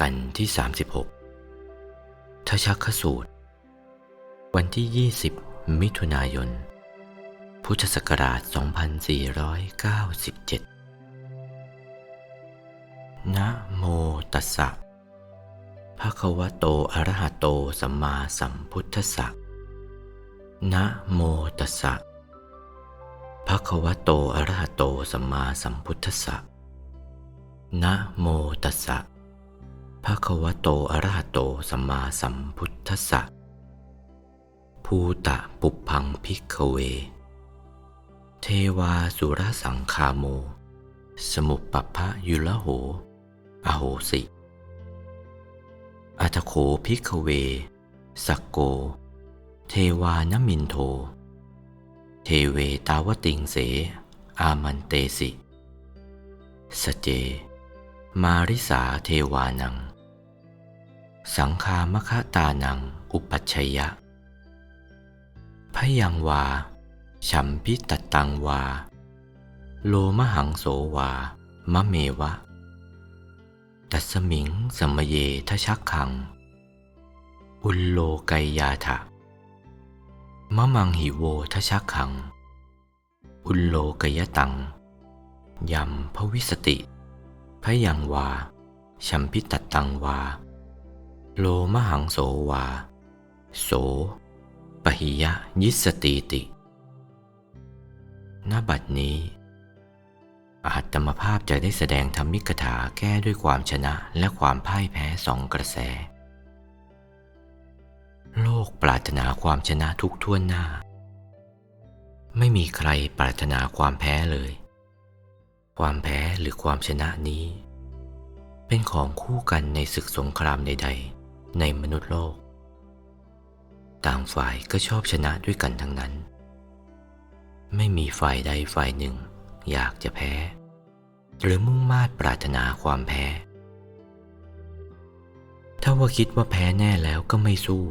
กันที่ 36ทชักขสูตร วันที่ 20 มิถุนายน พุทธศักราช 2497 นะโมตัสสะภะคะวะโตอะระหะโตสัมมาสัมพุทธัสสะนะโมตัสสะภะคะวะโตอะระหะโตสัมมาสัมพุทธัสสะนะโมตัสสะ ภะคะวะโตอะระหะโตสัมมาสัมพุทธัสสะภูตะปุพพังพิกเว เทวาสุรสังคาโม สมุปปพะยุละโห อโหสิ อัตโขพิกเว สักโก เทวานมินโท เทเวตาวติงเส อามันเตสิ สเจ มาริสาเทวานัง สังคามคตานังอุปัชยะ พยังวาฉัมพิตตังวา โลมหังโสวามะเมวะ ตัสมิงสมเยทชักขัง อุลโลไกยาถะมะมังหิโวทชักขัง อุลโลกยตังยัมพวิสติพยังวาชัมพิตตังวา โลมหังโสวา โส ปหิยะยิสตีติณบัดนี้ อาตมภาพจะได้แสดงธรรมิกถาแก้ด้วยความชนะและความพ่ายแพ้สองกระแส โลกปรารถนาความชนะทุกท่วนหน้า ไม่มีใครปรารถนาความแพ้เลย ความแพ้หรือความชนะนี้ เป็นของคู่กันในศึกสงครามใด ๆ ในมนุษย์โลก ต่างฝ่ายก็ชอบชนะด้วยกันทั้งนั้น ไม่มีฝ่ายใดฝ่ายหนึ่งอยากจะแพ้ หรือมุ่งมา่ปรารถนาความแพ้ ถ้าว่าคิดว่าแพ้แน่แล้วก็ไม่สู้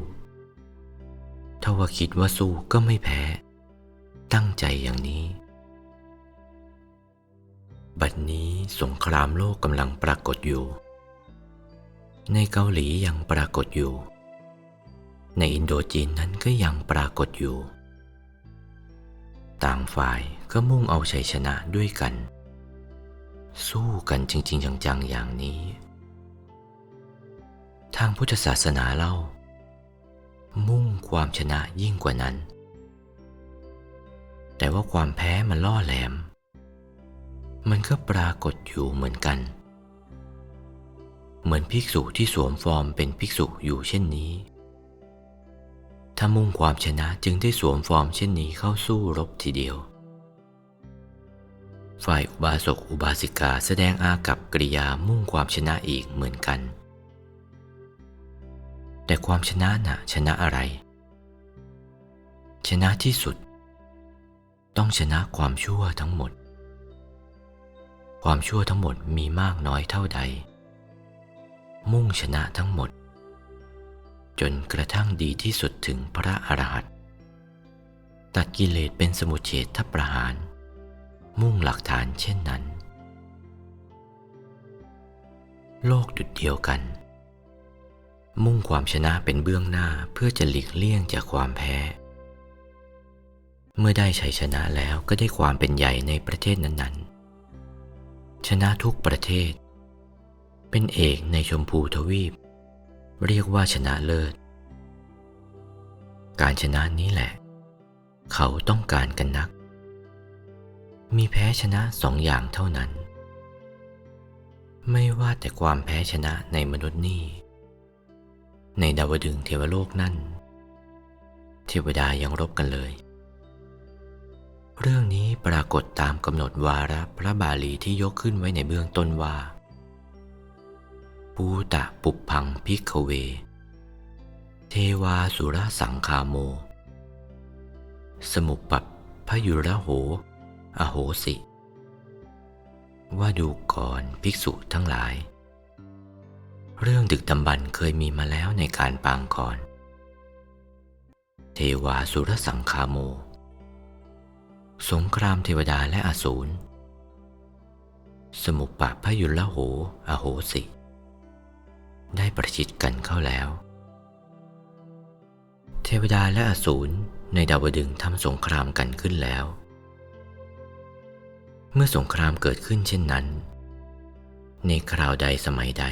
ถ้าว่าคิดว่าสู้ก็ไม่แพ้ ตั้งใจอย่างนี้ บัดนี้สงครามโลกกำลังปรากฏอยู่ ในเกาหลียังปรากฏอยู่ ในอินโดจีนนั้นก็ยังปรากฏอยู่ ต่างฝ่ายก็มุ่งเอาชัยชนะด้วยกัน สู้กันจริง ๆ จังๆอย่างนี้ ทางพุทธศาสนาเล่า มุ่งความชนะยิ่งกว่านั้น แต่ว่าความแพ้มันล่อแหลม มันก็ปรากฏอยู่เหมือนกัน เหมือนภิกษุที่สวมฟอร์มเป็นภิกษุอยู่เช่นนี้ ถ้ามุ่งความชนะจึงได้สวมฟอร์มเช่นนี้เข้าสู้รบทีเดียว ฝ่ายอุบาสกอุบาสิกาแสดงอากับกริยามุ่งความชนะอีกเหมือนกัน แต่ความชนะน่ะชนะอะไร ชนะที่สุด ต้องชนะความชั่วทั้งหมด ความชั่วทั้งหมดมีมากน้อยเท่าใด มุ่งชนะทั้งหมด จนกระทั่งดีที่สุดถึงพระอรหันต์ตัดกิเลสเป็นสมุเฉทประหาร มุ่งหลักฐานเช่นนั้น โลกจุดเดียวกัน มุ่งความชนะเป็นเบื้องหน้าเพื่อจะหลีกเลี่ยงจากความแพ้ เมื่อได้ชัยชนะแล้วก็ได้ความเป็นใหญ่ในประเทศนั้นๆ ชนะทุกประเทศ เป็นเอกในชมพูทวีป เรียกว่าชนะเลิศ การชนะนี้แหละ เขาต้องการกันนัก มีแพ้ชนะสองอย่างเท่านั้น ไม่ว่าแต่ความแพ้ชนะในมนุษย์นี่ในดาวดึงเทวโลกนั่น เทวดายังรบกันเลย เรื่องนี้ปรากฏตามกำหนดวาระพระบาลีที่ยกขึ้นไว้ในเบื้องต้นว่า ปูตะปุพพังพิกขเว เทวาสุรสังคาโม สมุปปัปพยุระโห อโหสิ ว่าดูก่อนภิกษุทั้งหลาย เรื่องดึกดำบรรเคยมีมาแล้วในการปางก่อน เทวาสุรสังคาโม สงครามเทวดาและอสูร สมุปปะพยุระโห อโหสิ ได้ประชิดกันเข้าแล้ว เทวดาและอสูรในดาวดึงทำสงครามกันขึ้นแล้ว เมื่อสงครามเกิดขึ้นเช่นนั้น ในคราวใดสมัยใด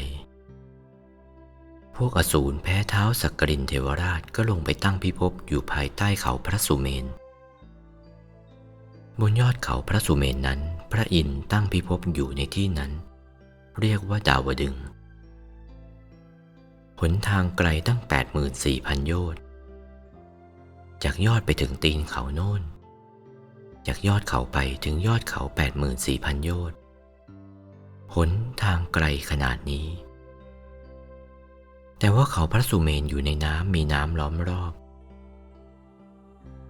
พวกอสูรแพ้เท้าสักกรินเทวราชก็ลงไปตั้งพิภพอยู่ภายใต้เขาพระสุเมน บนยอดเขาพระสุเมนนั้น พระอินทร์ตั้งพิภพอยู่ในที่นั้น เรียกว่าดาวดึง หนทางไกลตั้ง 84,000 โยชน์ จากยอดไปถึงตีนเขาโน่น จากยอดเขาไปถึงยอดเขา 84,000 โยชน์ หนทางไกลขนาดนี้ แต่ว่าเขาพระสุเมนอยู่ในน้ำมีน้ำล้อมรอบ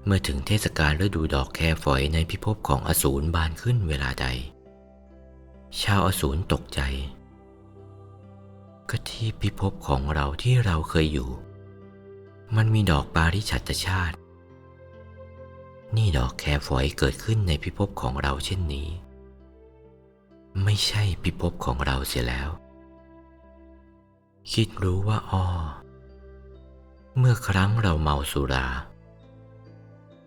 เมื่อถึงเทศกาลฤดูดอกแคฝอยในพิภพของอสูรบานขึ้นเวลาใด ชาวอสูรตกใจ ก็ที่พิภพของเราที่เราเคยอยู่ มันมีดอกปาริชัตชาติ นี่ดอกแคฝอยเกิดขึ้นในพิภพของเราเช่นนี้ ไม่ใช่พิภพของเราเสียแล้ว คิดรู้ว่าอ้อเมื่อครั้งเราเมาสุรา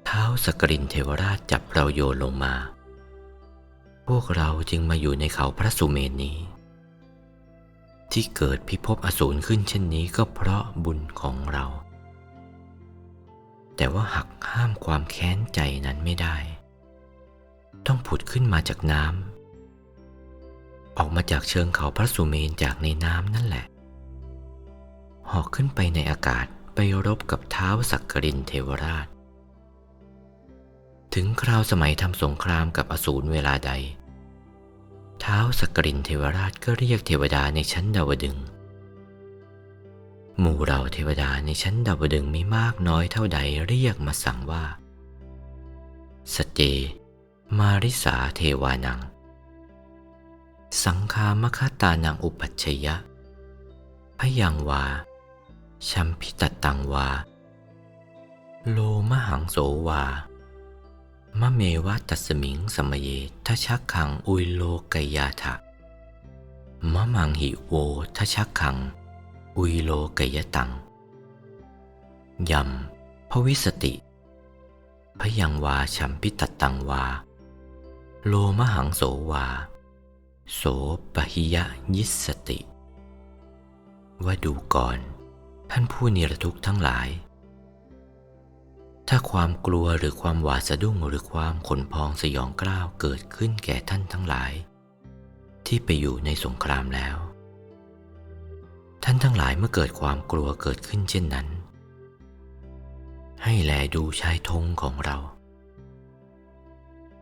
เท้าสกรินเทวราชจับเราโยนลงมา พวกเราจึงมาอยู่ในเขาพระสุเมนนี้ ที่เกิดพิภพอสูรขึ้นเช่นนี้ก็เพราะบุญของเรา แต่ว่าหักห้ามความแค้นใจนั้นไม่ได้ ต้องผุดขึ้นมาจากน้ำออกมาจากเชิงเขาพระสุเมนจากในน้ำนั่นแหละหอกขึ้นไปในอากาศไปรบกับเท้าสักกรินเทวราช ถึงคราวสมัยทำสงครามกับอสูรเวลาใด ท้าสกรินเทวราชก็เรียกเทวดาในชั้นดาวดึง หมู่เราเทวดาในชั้นดาวดึงส์มีมากน้อยเท่าใดเรียกมาสั่งว่า สเจ มาริสาเทวานัง สังคามคตานังอุปัชยะ พยังวา ชัมพิตตังวา โลมหังโสวา มะเมวะตัสมิงสมเยทชักขังอุยโลกยาทะมะมังหิโวทชักขัง อุยโลกยตังยำพวิสติ พยังวาชัมพิตตังวา โลมหังโสวา โสปหิยะยิสติ ว่าดูก่อน ท่านผู้นิรทุกข์ทั้งหลาย ถ้าความกลัวหรือความหวาดสะดุ้งหรือความขนพองสยองกล้าวเกิดขึ้นแก่ท่านทั้งหลาย ที่ไปอยู่ในสงครามแล้ว ท่านทั้งหลายเมื่อเกิดความกลัวเกิดขึ้นเช่นนั้น ให้แลดูชายธงของเรา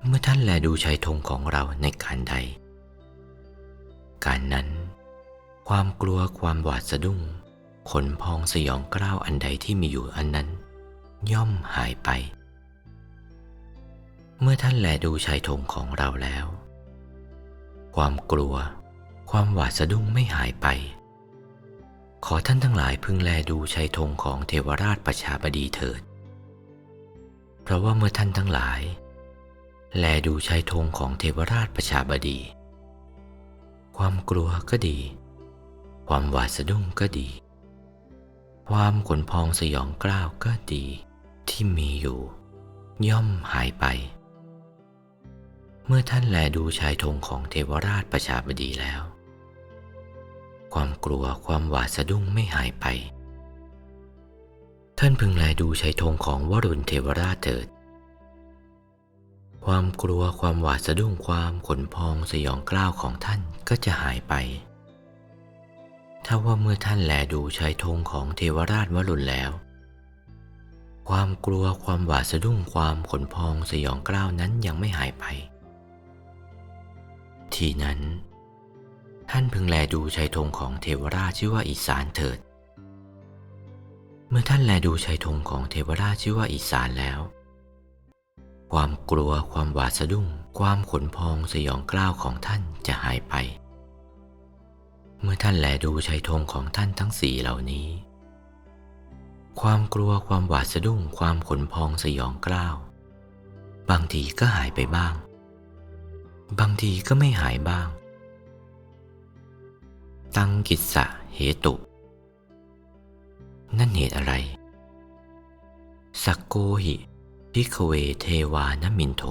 เมื่อท่านแลดูชายธงของเราในการใด การนั้น ความกลัวความหวาดสะดุ้งขนพองสยองกล้าวอันใดที่มีอยู่อันนั้น ย่อมหายไป เมื่อท่านแลดูชายธงของเราแล้ว ความกลัว ความหวาดสะดุ้งไม่หายไป ขอท่านทั้งหลายพึงแลดูชายธงของเทวราชประชาบดีเถิด เพราะว่าเมื่อท่านทั้งหลาย แลดูชายธงของเทวราชประชาบดี ความกลัวก็ดี ความหวาดสะดุ้งก็ดีความขนพองสยองกล้าวก็ดี ที่มีอยู่ ย่อมหายไป เมื่อท่านแลดูชายธงของเทวราชประชาบดีแล้ว ความกลัวความหวาดสะดุ้งไม่หายไป ท่านพึงแลดูชายธงของวรุณเทวราชเถิด ความกลัวความหวาดสะดุ้งความขนพองสยองกล้าวของท่านก็จะหายไปถ้าว่าเมื่อท่านแลดูชายธงของเทวราชวรุณแล้ว ความกลัวความหวาดสะดุ้งความขนพองสยองกล้าวนั้นยังไม่หายไป ทีนั้น ท่านพึงแลดูชายธงของเทวราชชื่อว่าอีสานเถิด เมื่อท่านแลดูชายธงของเทวราชชื่อว่าอีสานแล้ว ความกลัวความหวาดสะดุ้ง ความขนพองสยองกล้าวของท่านจะหายไป เมื่อท่านแลดูชายธงของท่านทั้งสี่เหล่านี้ ความกลัวความหวาดสะดุ้งความขนพองสยองกล้าว บางทีก็หายไปบ้าง บางทีก็ไม่หายบ้าง ตังกิสสะเหตุ นั่นเหตุอะไร สักโกหิพิกเวเทวานมินโท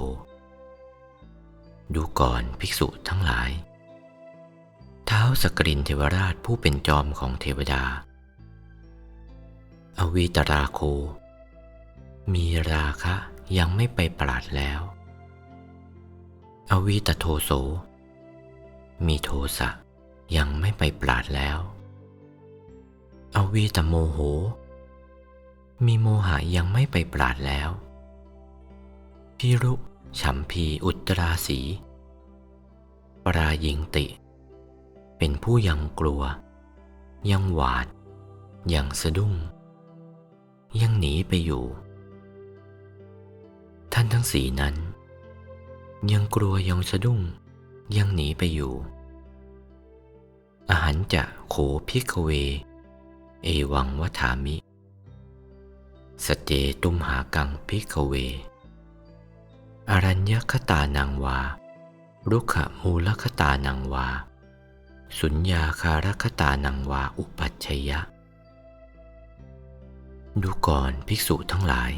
ดูก่อนภิกษุทั้งหลาย เท้าสกรินเทวราชผู้เป็นจอมของเทวดา อวิตราโค มีราคะยังไม่ไปปราดแล้ว อวิตโทโส มีโทสะยังไม่ไปปราดแล้ว อวิตโมโห มีโมหะยังไม่ไปปราดแล้วพิรุฉัมพีอุตราสี ปรายิงติ เป็นผู้ยังกลัว ยังหวาด ยังสะดุ้ง ยังหนีไปอยู่ ท่านทั้งสี่นั้น ยังกลัวยังสะดุ้งยังหนีไปอยู่ อาหารจะโขพิกเว เอวังวัฏามิ สเจตุมหากังพิกเว อรัญญคตานังวารุขมูลคตานังวา สุญญาคารคตานังวาอุปัชชยะ ดูก่อนภิกษุทั้งหลาย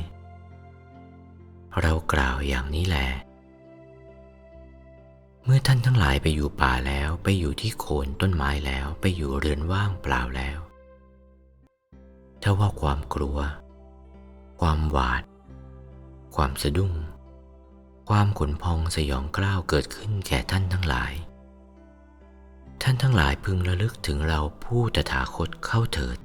เรากล่าวอย่างนี้แหลเมื่อท่านทั้งหลายไปอยู่ป่าแล้วไปอยู่ที่โคนต้นไม้แล้วไปอยู่เรือนว่างเปล่าแล้ว ถ้าว่าความกลัว ความหวาด ความสะดุ้ง ความขนพองสยองกล้าวเกิดขึ้นแก่ท่านทั้งหลาย ท่านทั้งหลายพึงระลึกถึงเราผู้ตถาคตเข้าเถิด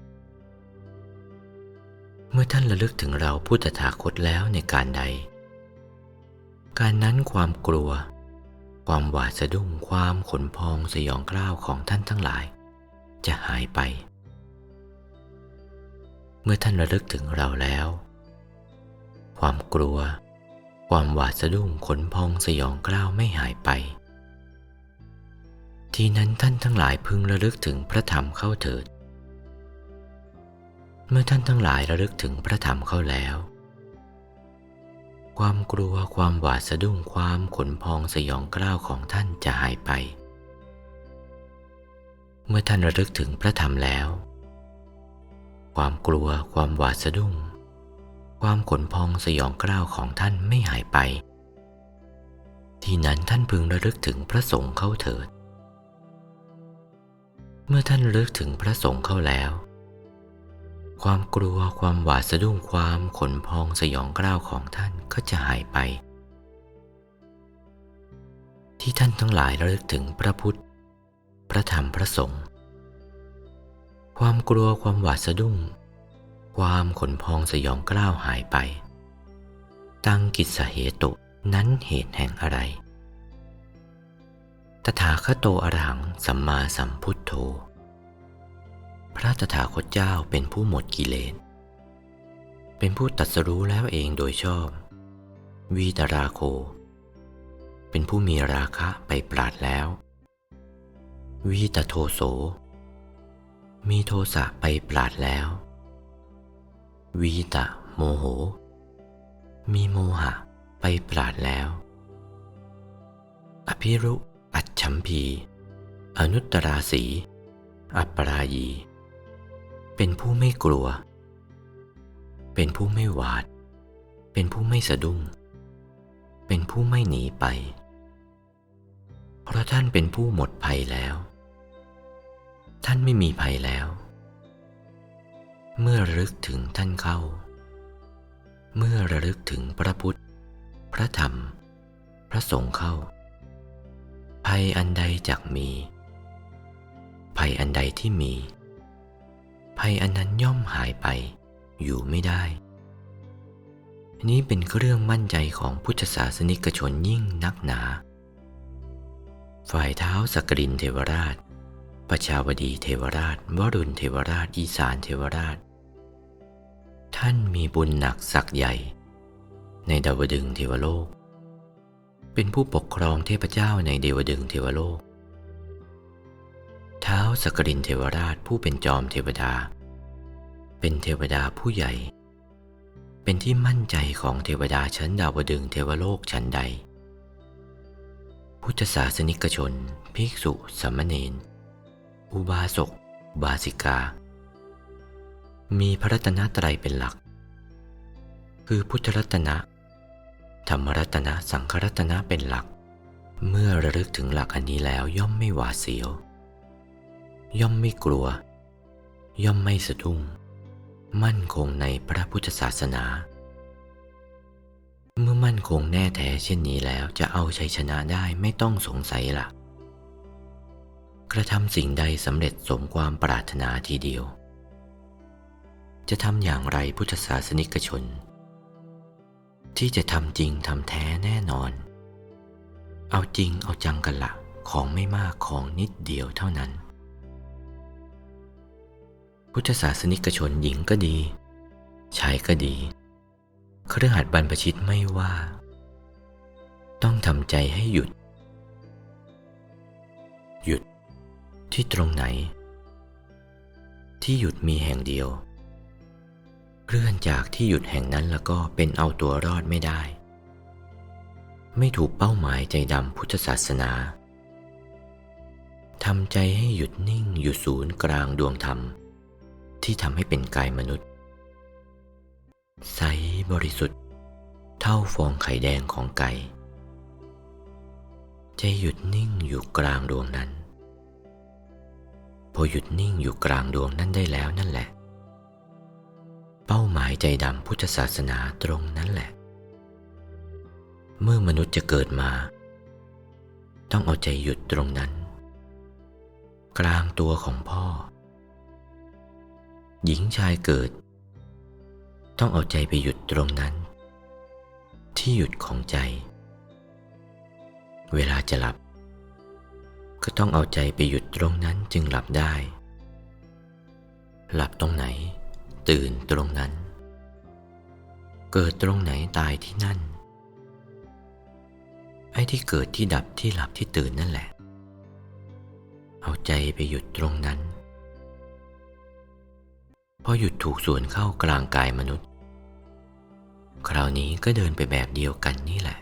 เมื่อท่านระลึกถึงเราผู้ตถาคตแล้วในการใด การนั้นความกลัว ความหวาดสะดุ้งความขนพองสยองกล้าวของท่านทั้งหลาย จะหายไป เมื่อท่านระลึกถึงเราแล้ว ความกลัว ความหวาดสะดุ้งขนพองสยองกล้าวไม่หายไป ทีนั้นท่านทั้งหลายพึงระลึกถึงพระธรรมเข้าเถิด เมื่อท่านทั้งหลายระลึกถึงพระธรรมเข้าแล้ว ความกลัวความหวาดสะดุ้งความขนพองสยองกล้าวของท่านจะหายไป เมื่อท่านระลึกถึงพระธรรมแล้ว ความกลัวความหวาดสะดุ้ง ความขนพองสยองกล้าวของท่านไม่หายไป ที่นั้นท่านพึงระลึกถึงพระสงฆ์เข้าเถิด เมื่อท่านระลึกถึงพระสงฆ์เข้าแล้ว ความกลัวความหวาดสะดุ้งความขนพองสยองกล้าวของท่านก็จะหายไป ที่ท่านทั้งหลายระลึกถึงพระพุทธ พระธรรมพระสงฆ์ความกลัวความหวาดสะดุ้ง ความขนพองสยองกล้าวหายไป ตั้งกิจสเหตุนั้นเหตุแห่งอะไร ตถาคโตอรหังสัมมาสัมพุทโธ พระตถาคตเจ้าเป็นผู้หมดกิเลส เป็นผู้ตัดสรู้แล้วเองโดยชอบ วีตราโค เป็นผู้มีราคะไปปราดแล้ว วีตโทโส มีโทสะไปปราดแล้ว วีตะโมโห มีโมหะไปปราดแล้ว อภิรุอัจฉัมพี อนุตตราสีอัปปรายี เป็นผู้ไม่กลัว เป็นผู้ไม่หวาด เป็นผู้ไม่สะดุ้ง เป็นผู้ไม่หนีไป เพราะท่านเป็นผู้หมดภัยแล้ว ท่านไม่มีภัยแล้ว เมื่อระลึกถึงท่านเข้า เมื่อระลึกถึงพระพุทธ พระธรรม พระสงฆ์เข้า ภัยอันใดจักมี ภัยอันใดที่มี ภัยอันนั้นย่อมหายไป อยู่ไม่ได้ นี้เป็นเครื่องมั่นใจของพุทธศาสนิกชนยิ่งนักหนา ฝ่ายเท้าสกรินเทวราช ประชาวดีเทวราช วรุณเทวราช อีสานเทวราช ท่านมีบุญหนักศักย์ใหญ่ ในดาวดึงเทวโลก เป็นผู้ปกครองเทพเจ้าในเดวดึงเทวโลก ท้าสกรินเทวราชผู้เป็นจอมเทวดา เป็นเทวดาผู้ใหญ่ เป็นที่มั่นใจของเทวดาชั้นดาวดึงเทวโลกชั้นใด พุทธศาสนิกชน ภิกษุสมเณรอุบาสกอุบาสิกา มีพระรัตนตรัยเป็นหลัก คือพุทธรัตนะ ธรรมรัตนะ สังฆรัตนะเป็นหลัก เมื่อระลึกถึงหลักอันนี้แล้วย่อมไม่หวาดเสียว ย่อมไม่กลัว ย่อมไม่สะดุ้งมั่นคงในพระพุทธศาสนา เมื่อมั่นคงแน่แท้เช่นนี้แล้วจะเอาชัยชนะได้ไม่ต้องสงสัยละ่ะกระทำสิ่งใดสำเร็จสมความปรารถนาทีเดียว จะทำอย่างไรพุทธศาสนิกชน ที่จะทำจริงทำแท้แน่นอน เอาจริงเอาจังกันละของไม่มากของนิดเดียวเท่านั้น พุทธศาสนิกชนหญิงก็ดี ชายก็ดี เครือขัดบรรพชิตไม่ว่า ต้องทำใจให้หยุด หยุดที่ตรงไหน ที่หยุดมีแห่งเดียวเคลื่อนจากที่หยุดแห่งนั้นแล้วก็เป็นเอาตัวรอดไม่ได้ ไม่ถูกเป้าหมายใจดำพุทธศาสนาทำใจให้หยุดนิ่งอยู่ศูนย์กลางดวงธรรม ที่ทำให้เป็นกายมนุษย์ ใสบริสุทธิ์ เท่าฟองไข่แดงของไก่ใจหยุดนิ่งอยู่กลางดวงนั้น พอหยุดนิ่งอยู่กลางดวงนั้นได้แล้วนั่นแหละ เป้าหมายใจดำพุทธศาสนาตรงนั้นแหละ เมื่อมนุษย์จะเกิดมา ต้องเอาใจหยุดตรงนั้น กลางตัวของพ่อ หญิงชายเกิด ต้องเอาใจไปหยุดตรงนั้น ที่หยุดของใจ เวลาจะหลับ ก็ต้องเอาใจไปหยุดตรงนั้นจึงหลับได้ หลับตรงไหน ตื่นตรงนั้น เกิดตรงไหนตายที่นั่น ไอ้ที่เกิดที่ดับที่หลับที่ตื่นนั่นแหละ เอาใจไปหยุดตรงนั้น พอหยุดถูกส่วนเข้ากลางกายมนุษย์ คราวนี้ก็เดินไปแบบเดียวกันนี่แหละ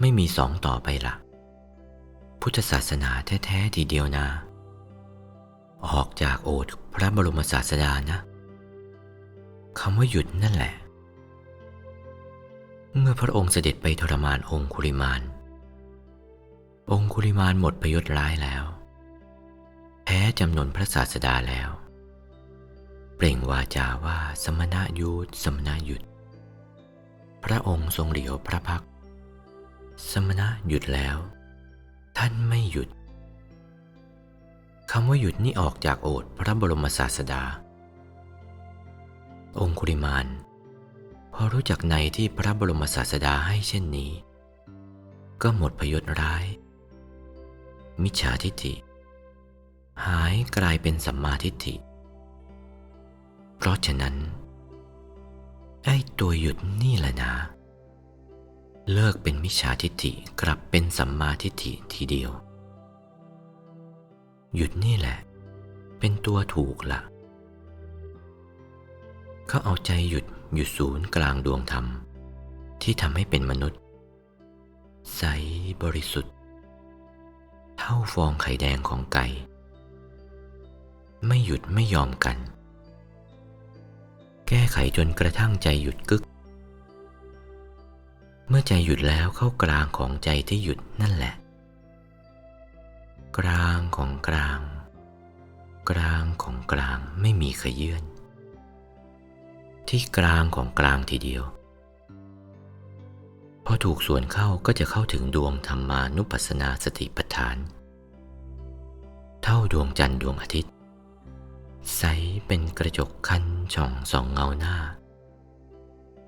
ไม่มีสองต่อไปละพุทธศาสนาแท้ๆทีเดียวนะ ออกจากโอษพระบรมศาสดานะคำว่าหยุดนั่นแหละ เมื่อพระองค์เสด็จไปทรมานองคุริมาน องคุริมานหมดประยศร้ายแล้ว แพ้จำนวนพระศาสดาแล้ว ปล่งวาจาว่าสมณะยุทธสมณะหยุด พระองค์ทรงเหลียวพระพัก สมณะหยุดแล้ว ท่านไม่หยุดคำว่าหยุดนี่ออกจากโอษพระบรมศาสดา องคุริมานพอรู้จักในที่พระบรมศาสดาให้เช่นนี้ ก็หมดพยศร้าย มิจฉาทิฏฐิ หายกลายเป็นสัมมาทิฏฐิ เพราะฉะนั้น ไอ้ตัวหยุดนี่แหละนะ เลิกเป็นมิจฉาทิฏฐิกลับเป็นสัมมาทิฏฐิทีเดียว หยุดนี่แหละ เป็นตัวถูกละเขาเอาใจหยุดอยู่ศูนย์กลางดวงธรรม ที่ทำให้เป็นมนุษย์ ใสบริสุทธิ์ เท่าฟองไข่แดงของไก่ ไม่หยุดไม่ยอมกัน แก้ไขจนกระทั่งใจหยุดกึก เมื่อใจหยุดแล้วเข้ากลางของใจที่หยุดนั่นแหละ กลางของกลาง กลางของกลางไม่มีขยื่นที่กลางของกลางทีเดียวพอถูกส่วนเข้าก็จะเข้าถึงดวงธรรมานุปัสสนาสติปัฏฐาน เท่าดวงจันทร์ดวงอาทิตย์ ใสเป็นกระจกคั้นช่องสองเงาหน้า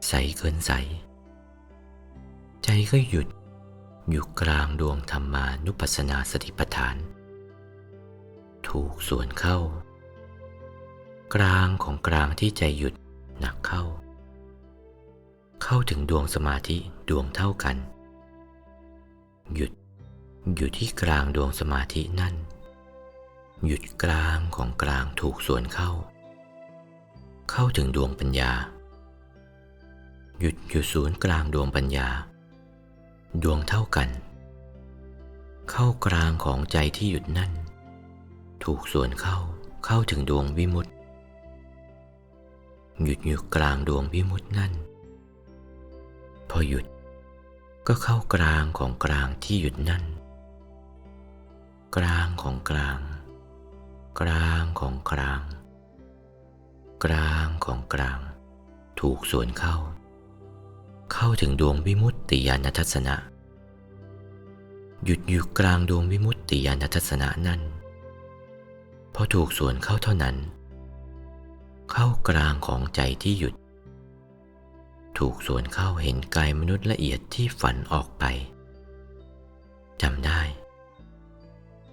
ใสเกินใส ใจก็หยุดอยู่กลางดวงธรรมานุปัสสนาสติปัฏฐาน ถูกส่วนเข้า กลางของกลางที่ใจหยุดหนักเข้า เข้าถึงดวงสมาธิดวงเท่ากัน หยุดอยู่ที่กลางดวงสมาธินั่น หยุดกลางของกลางถูกส่วนเข้า เข้าถึงดวงปัญญา หยุดอยู่ศูนย์กลางดวงปัญญา ดวงเท่ากัน เข้ากลางของใจที่หยุดนั่น ถูกส่วนเข้าเข้าถึงดวงวิมุตติ หยุดอยู่กลางดวงวิมุตินั่น พอหยุดก็เข้ากลางของกลางที่หยุดนั่น กลางของกลาง กลางของกลาง กลางของกลาง ถูกส่วนเข้า เข้าถึงดวงวิมุตติญาณทัศนะ หยุดอยู่กลางดวงวิมุตติญาณทัศนะนั่นพอถูกส่วนเข้าเท่านั้น เข้ากลางของใจที่หยุด ถูกส่วนเข้าเห็นกายมนุษย์ละเอียดที่ฝันออกไปจำได้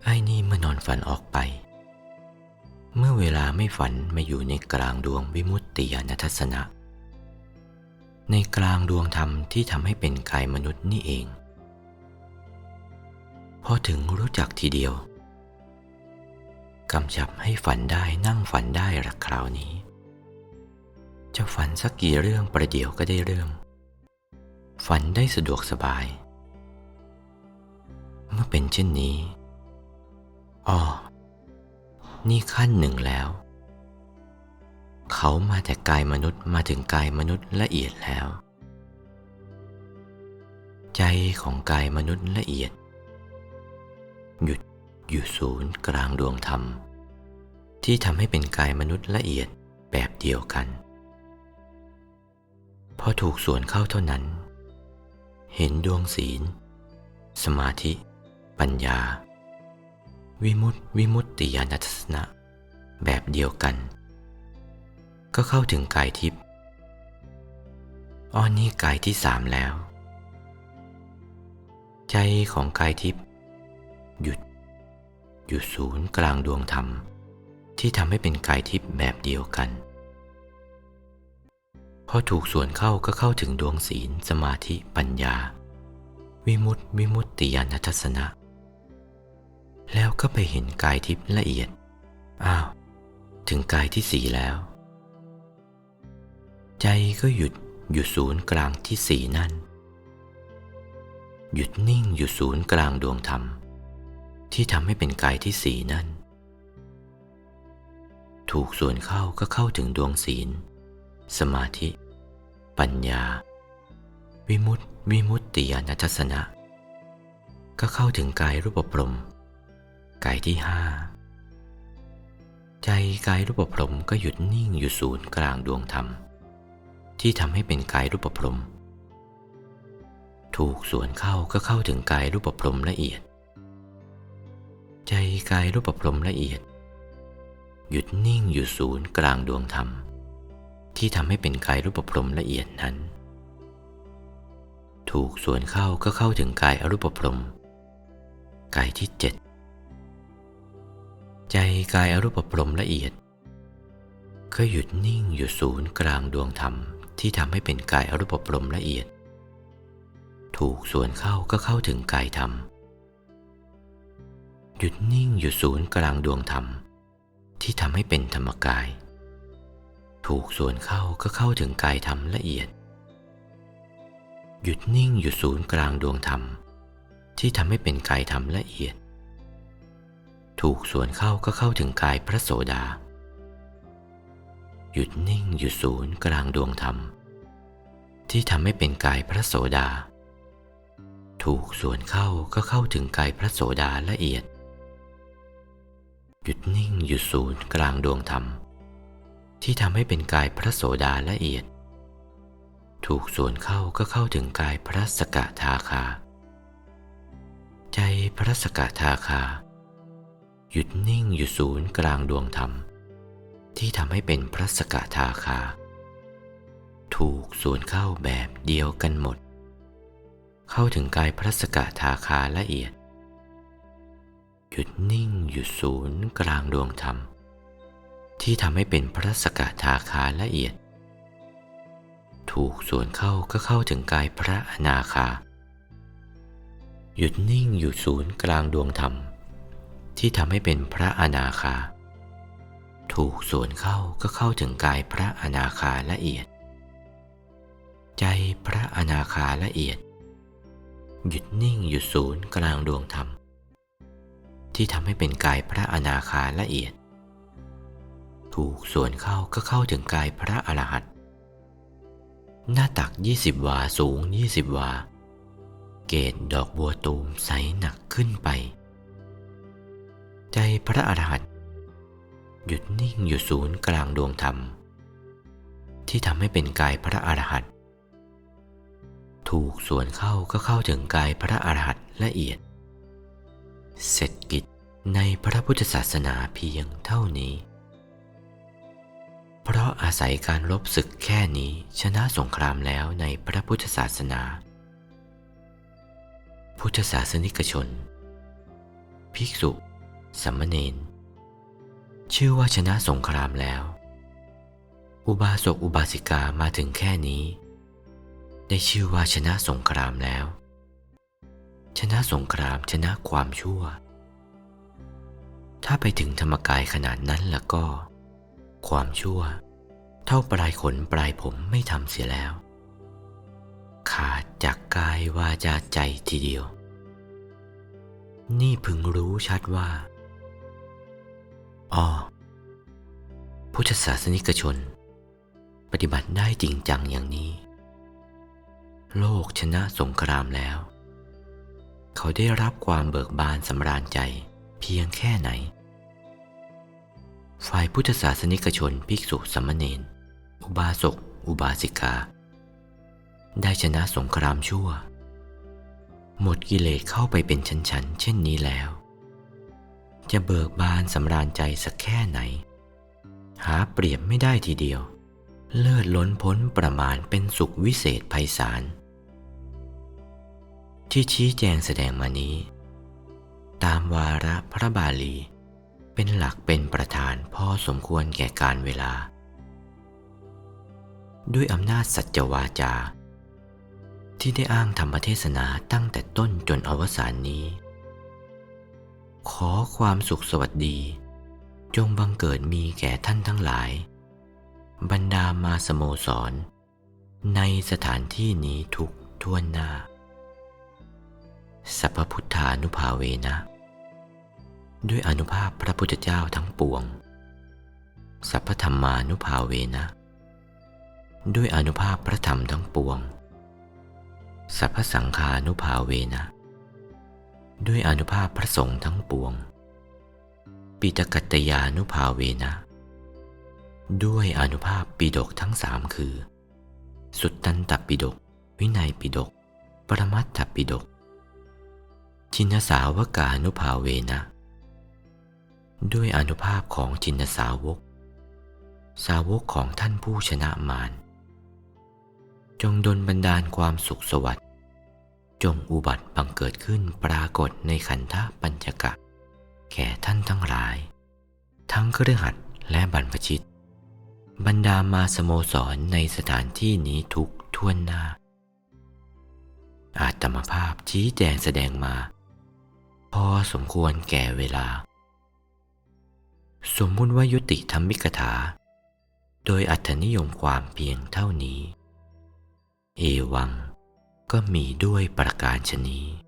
ไอ้นี่เมื่อนอนฝันออกไป เมื่อเวลาไม่ฝันมาอยู่ในกลางดวงวิมุตติญาณทัศนะ ในกลางดวงธรรมที่ทำให้เป็นกายมนุษย์นี่เอง พอถึงรู้จักทีเดียวกำชับให้ฝันได้นั่งฝันได้ละคราวนี้ จะฝันสักกี่เรื่องประเดี๋ยวก็ได้เรื่อง ฝันได้สะดวกสบาย เมื่อเป็นเช่นนี้อ๋อ นี่ขั้นหนึ่งแล้ว เขามาแต่กายมนุษย์มาถึงกายมนุษย์ละเอียดแล้ว ใจของกายมนุษย์ละเอียด หยุดอยู่ศูนย์กลางดวงธรรม ที่ทำให้เป็นกายมนุษย์ละเอียดแบบเดียวกัน พอถูกส่วนเข้าเท่านั้น เห็นดวงศีล สมาธิ ปัญญา วิมุตติวิมุตติญาณทัศนะ แบบเดียวกัน ก็เข้าถึงกายทิพย์อ้อนี่กายที่สามแล้ว ใจของกายทิพย์หยุด อยู่ศูนย์กลางดวงธรรม ที่ทำให้เป็นกายทิพย์แบบเดียวกัน พอถูกส่วนเข้าก็เข้าถึงดวงศีลสมาธิปัญญา วิมุตติวิมุตติญาณทัศนะ แล้วก็ไปเห็นกายทิพย์ละเอียด อ้าว ถึงกายที่สี่แล้ว ใจก็หยุดอยู่ศูนย์กลางที่สี่นั่น หยุดนิ่งอยู่ศูนย์กลางดวงธรรม ที่ทำให้เป็นกายที่สี่นั่น ถูกส่วนเข้าก็เข้าถึงดวงศีล สมาธิ ปัญญา วิมุตติวิมุตติญาณทัศนะ ก็เข้าถึงกายรูปพรม กายที่ห้าใจกายรูปพรมก็หยุดนิ่งอยู่ศูนย์กลางดวงธรรม ที่ทำให้เป็นกายรูปพรม ถูกส่วนเข้าก็เข้าถึงกายรูปพรมละเอียด ใจกายรูปพรมละเอียด หยุดนิ่งอยู่ศูนย์กลางดวงธรรม ที่ทำให้เป็นกายรูปพรมละเอียดนั้น ถูกส่วนเข้าก็เข้าถึงกายอรูปพรมกายที่เจ็ด ใจกายอรูปพรมละเอียดก็หยุดนิ่งอยู่ศูนย์กลางดวงธรรมที่ทำให้เป็นกายอรูปพรมละเอียด ถูกส่วนเข้าก็เข้าถึงกายธรรม หยุดนิ่งอยู่ศูนย์กลางดวงธรรม ที่ทำให้เป็นธรรมกาย ถูกส่วนเข้าก็เข้าถึงกายธรรมละเอียด หยุดนิ่งอยู่ศูนย์กลางดวงธรรม ที่ทำให้เป็นกายธรรมละเอียด ถูกส่วนเข้าก็เข้าถึงกายพระโสดา หยุดนิ่งอยู่ศูนย์กลางดวงธรรม ที่ทำให้เป็นกายพระโสดา ถูกส่วนเข้าก็เข้าถึงกายพระโสดาละเอียด หยุดนิ่งอยู่ศูนย์กลางดวงธรรม ที่ทำให้เป็นกายพระโสดาละเอียด ถูกส่วนเข้าก็เข้าถึงกายพระสกทาคา ใจพระสกทาคา หยุดนิ่งอยู่ศูนย์กลางดวงธรรม ที่ทำให้เป็นพระสกทาคา ถูกส่วนเข้าแบบเดียวกันหมด เข้าถึงกายพระสกทาคาละเอียด หยุดนิ่งอยู่ศูนย์กลางดวงธรรม ที่ทำให้เป็นพระสกทาคาละเอียด ถูกส่วนเข้าก็เข้าถึงกายพระอนาคาหยุดนิ่งอยู่ศูนย์กลางดวงธรรม ที่ทำให้เป็นพระอนาคา ถูกส่วนเข้าก็เข้าถึงกายพระอนาคาละเอียด ใจพระอนาคาละเอียด หยุดนิ่งอยู่ศูนย์กลางดวงธรรม ที่ทำให้เป็นกายพระอนาคาละเอียด ถูกส่วนเข้าก็เข้าถึงกายพระอรหันต์หน้าตัก20วาสูง20วา เกตดอกบัวตูมใสหนักขึ้นไป ใจพระอรหันต์หยุดนิ่งอยู่ศูนย์กลางดวงธรรม ที่ทำให้เป็นกายพระอรหันต์ถูกส่วนเข้าก็เข้าถึงกายพระอรหันต์ละเอียด เสร็จกิจในพระพุทธศาสนาเพียงเท่านี้ เพราะอาศัยการลบศึกแค่นี้ชนะสงครามแล้วในพระพุทธศาสนา พุทธศาสนิกชน ภิกษุ สมมเนนชื่อว่าชนะสงครามแล้ว อุบาสกอุบาสิกามาถึงแค่นี้ ได้ชื่อว่าชนะสงครามแล้ว ชนะสงครามชนะความชั่ว ถ้าไปถึงธรรมกายขนาดนั้นแล้วก็ ความชั่ว เท่าปลายขนปลายผมไม่ทำเสียแล้ว ขาดจากกายวาจาใจทีเดียว นี่พึงรู้ชัดว่า อ๋อพุทธศาสนิกชน ปฏิบัติได้จริงจังอย่างนี้ โลกชนะสงครามแล้ว เขาได้รับความเบิกบานสำราญใจเพียงแค่ไหน ฝ่ายพุทธศาสนิกชนภิกษุสามเณรอุบาสก อุบาสิกา ได้ชนะสงครามชั่ว หมดกิเลสเข้าไปเป็นชั้นๆ เช่นนี้แล้ว จะเบิกบานสำราญใจสักแค่ไหน หาเปรียบไม่ได้ทีเดียว เลิศล้นพ้นประมาณเป็นสุขวิเศษไพศาลที่ชี้แจงแสดงมานี้ ตามวาระพระบาลี เป็นหลักเป็นประธานพ่อสมควรแก่การเวลา ด้วยอำนาจสัจวาจา ที่ได้อ้างธรรมเทศนาตั้งแต่ต้นจนอวสานนี้ ขอความสุขสวัสดี จงบังเกิดมีแก่ท่านทั้งหลาย บรรดามาสโมสร ในสถานที่นี้ทุกท่วนหน้า สัพพุทธานุภาเวนะ ด้วยอนุภาพพระพุทธเจ้าทั้งปวง สัพพธรรมานุภาเวนะ ด้วยอนุภาพพระธรรมทั้งปวง สัพพสังฆานุภาเวนะ ด้วยอนุภาพพระสงฆ์ทั้งปวง ปิตกัตตยานุภาเวนะ ด้วยอนุภาพปิดกทั้งสามคือ สุตตันตปิดก วินัยปิดก ปรมัตถปิดก ชินสาวกานุภาเวนะ ด้วยอนุภาพของจินสาวก สาวกของท่านผู้ชนะมารจงดลบันดาลความสุขสวัสดิ์ จงอุบัติบังเกิดขึ้นปรากฏในขันธปัญจกะ แก่ท่านทั้งหลาย ทั้งเครือขัดและบรรพชิต บรรดามาสโมสรในสถานที่นี้ทุกท่วนหน้า อาตมภาพชี้แจงแสดงมา พอสมควรแก่เวลา สมมุติว่ายุติธรรมิกถา โดยอัธนิยมความเพียงเท่านี้ เอวัง ก็มีด้วยประการชนี้